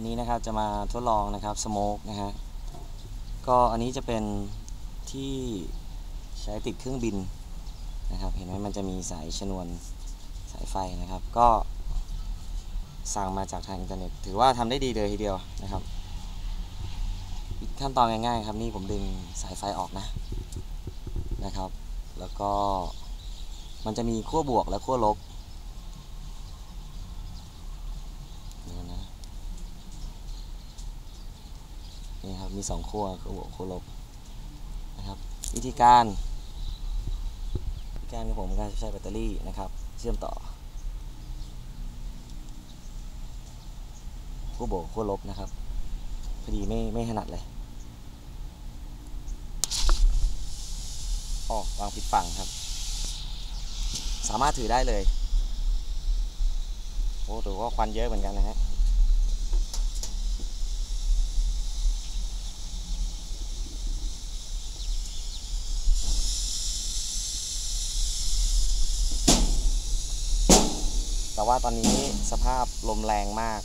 วันนี้นะครับจะมาทดลองนะครับสโมกนะฮะก็อันนี้จะเป็นที่ใช้ติดเครื่องบินนะครับ เห็นไหมมันจะมีสายชนวนสายไฟนะครับ ก็สั่งมาจากทางอินเทอร์เน็ต ถือว่าทำได้ดีเลยทีเดียวนะครับขั้นตอนง่ายๆครับนี่ผมดึงสายไฟออกนะนะครับ แล้วก็มันจะมีขั้วบวกและขั้วลบนี่นะ นี่ครับมีสองขั้วขั้วบวกขั้วลบนะครับวิธีการวิธีการของผมก็ใช้แบตเตอรี่นะครับเชื่อมต่อขั้วบวกขั้วลบนะครับพอดีไม่ไม่ถนัดเลยอ๋อวางผิดฝั่งครับ สามารถถือได้เลยโอ้ถือว่าควันเยอะเหมือนกันนะฮะ แต่ว่าตอนนี้สภาพลมแรงมาก